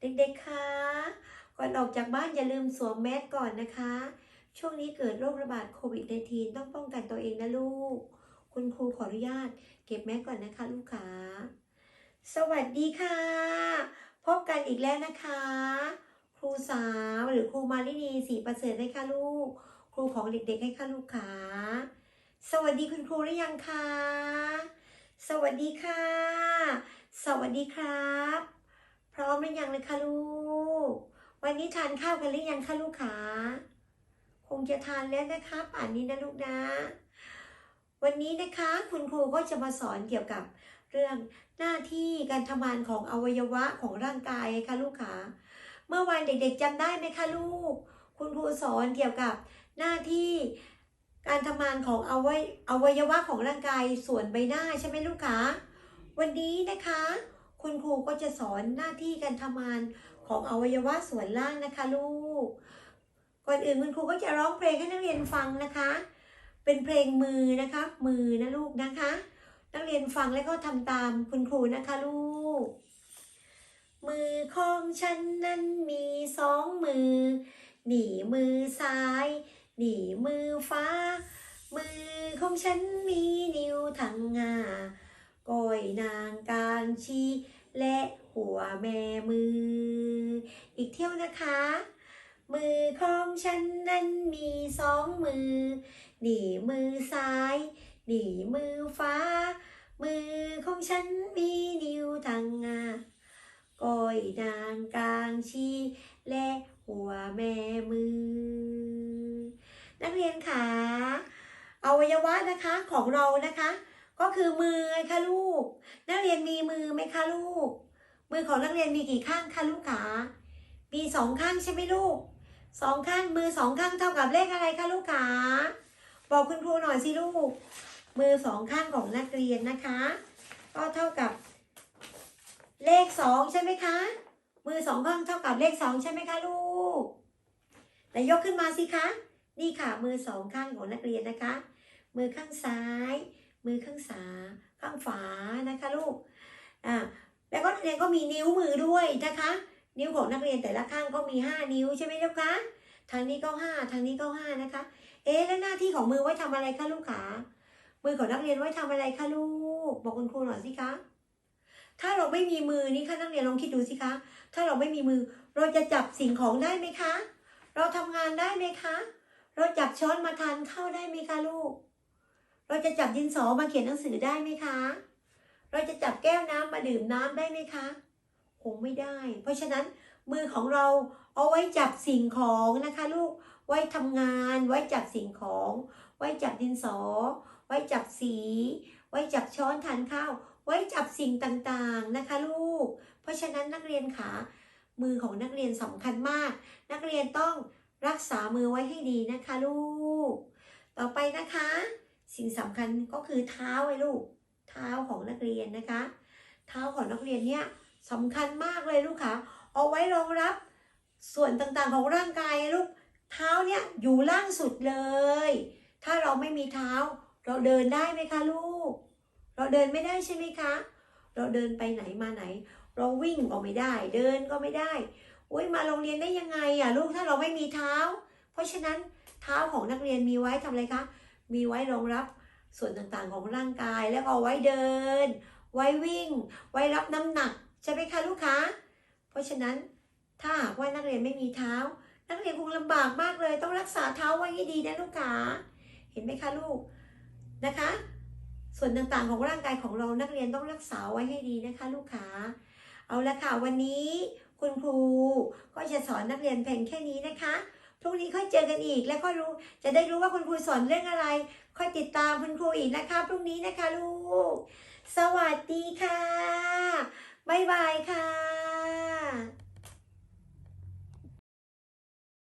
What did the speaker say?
เด็กๆคะก่อนออกจากบ้านอย่าลืมสวมแมสก่อนนะคะ ช่วงนี้เกิดโรคระบาดโควิด -19 ต้องป้องกันตัวเองนะลูก คุณครูขออนุญาต เก็บแมสก่อนนะคะ ลูกค้าสวัสดีค่ะ พบกันอีกแล้วนะคะ ครูสาวหรือครูมาลินีสีประเสริฐให้ค่ะลูก ครูของเด็กๆให้ค่ะลูกค้าสวัสดีคุณครูหรือยังคะสวัสดีค่ะ สวัสดีครับ ร้อมหรือยังเลยคะลูก วันนี้ทานข้าวกันหรือยังคะลูกขาคงจะทานแล้วนะคะป่านนี้นะลูกนะ วันนี้นะคะคุณครูก็จะมาสอนเกี่ยวกับเรื่องหน้าที่การทำงานของอวัยวะของร่างกายค่ะลูกขาเมื่อวานเด็กๆจำได้ไหมคะลูก คุณครูสอนเกี่ยวกับหน้าที่การทำงานของอวัยอวัยวะของร่างกายส่วนใบหน้าใช่ไหมลูกคะวันนี้นะคะ คุณครูก็จะสอนหน้าที่การทำงานของอวัยวะส่วนล่างนะคะลูก ก่อนอื่นคุณครูก็จะร้องเพลงให้นักเรียนฟังนะคะ เป็นเพลงมือนะคะ มือนะลูกนะคะ นักเรียนฟังแล้วก็ทำตามคุณครูนะคะลูก มือของฉันนั้นมีสองมือ หนีมือซ้าย หนีมือฟ้า มือของฉันมีนิ้วทั้งงาก้อยนางกลารชี้ หัวแม่มือ อีกเที่ยวนะคะ มือของฉันนั้นมีสองมือหนีมือซ้ายหนีมือฟ้า มือของฉันมีนิ้วทั้งงาก้อยนางกลางชี้และหัวแม่มือ นักเรียนขาอวัยวะนะคะของเรานะคะ ก็คือมือไงคะลูก นักเรียนมีมือไหมคะลูก มือของนักเรียนมีกี่ข้างคะลูกขามีสองข้างใช่ไหมลูกสองข้างมือสองข้างเท่ากับเลขอะไรคะลูกขาบอกคุณครูหน่อยสิลูก มือสองข้างของนักเรียนนะคะ ก็เท่ากับเลขสองใช่ไหมคะ มือสองข้างเท่ากับเลขสองใช่ไหมคะลูกไหนยกขึ้นมาสิคะ นี่ค่ะมือสองข้างของนักเรียนนะคะ มือข้างซ้าย มือข้างสาข้างฝานะคะลูก อ่า แล้วก็นักเรียนก็มีนิ้วมือด้วยนะคะ นิ้วของนักเรียนแต่ละข้างก็มี 5 นิ้วใช่ไหมลูกคะทางนี้ก็ 5 ทางนี้ก็ 5 นะคะ เอ๊ะแล้วหน้าที่ของมือไว้ทำอะไรคะลูกขามือของนักเรียนไว้ทำอะไรคะลูก บอกคุณครูหน่อยสิคะ ถ้าเราไม่มีมือนี่คะนักเรียนลองคิดดูสิคะ ถ้าเราไม่มีมือเราจะจับสิ่งของได้ไหมคะ เราทำงานได้ไหมคะ เราจับช้อนมาทานข้าวได้ไหมคะลูก เราจะจับดินสอมาเขียนหนังสือได้ไหมคะ เราจะจับแก้วน้ำมาดื่มน้ำได้ไหมคะ คงไม่ได้ เพราะฉะนั้นมือของเราเอาไว้จับสิ่งของนะคะลูก ไว้ทำงาน ไว้จับสิ่งของ ไว้จับดินสอ ไว้จับสี ไว้จับช้อนทานข้าว ไว้จับสิ่งต่างๆนะคะลูก เพราะฉะนั้นนักเรียนขามือของนักเรียนสำคัญมาก นักเรียนต้องรักษามือไว้ให้ดีนะคะลูก ต่อไปนะคะ สิ่งสำคัญก็คือเท้าไอ้ลูก เท้าของนักเรียนนะคะ เท้าของนักเรียนเนี่ยสำคัญมากเลยลูกค่ะ เอาไว้รองรับส่วนต่างๆของร่างกายลูก เท้าเนี่ยอยู่ล่างสุดเลย ถ้าเราไม่มีเท้า เราเดินได้ไหมคะลูก เราเดินไม่ได้ใช่ไหมคะ เราเดินไปไหนมาไหน เราวิ่งก็ไม่ได้ เดินก็ไม่ได้อุ้ยมาโรงเรียนได้ยังไงอะลูกถ้าเราไม่มีเท้า เพราะฉะนั้นเท้าของนักเรียนมีไว้ทำอะไรคะ มีไว้รองรับ ส่วนต่างๆของร่างกายแล้วก็เอาไว้เดิน ไว้วิ่ง ไว้รับน้ำหนักใช่ไหมคะลูกค้า เพราะฉะนั้นถ้าหากว่านักเรียนไม่มีเท้า นักเรียนคงลำบากมากเลย ต้องรักษาเท้าไว้ให้ดีนะลูกค้า เห็นไหมคะลูกนะคะ ส่วนต่างๆของร่างกายของเรานักเรียนต้องรักษาไว้ให้ดีนะคะ ลูกค้า เอาละค่ะวันนี้คุณครูก็จะสอนนักเรียนเพียงแค่นี้นะคะ พรุ่งนี้ค่อยเจอกันอีกและค่อยรู้จะได้รู้ว่าคุณครูสอนเรื่องอะไร ค่อยติดตามคุณครูอีกนะคะ พรุ่งนี้นะคะลูก สวัสดีค่ะ บ๊ายบายค่ะ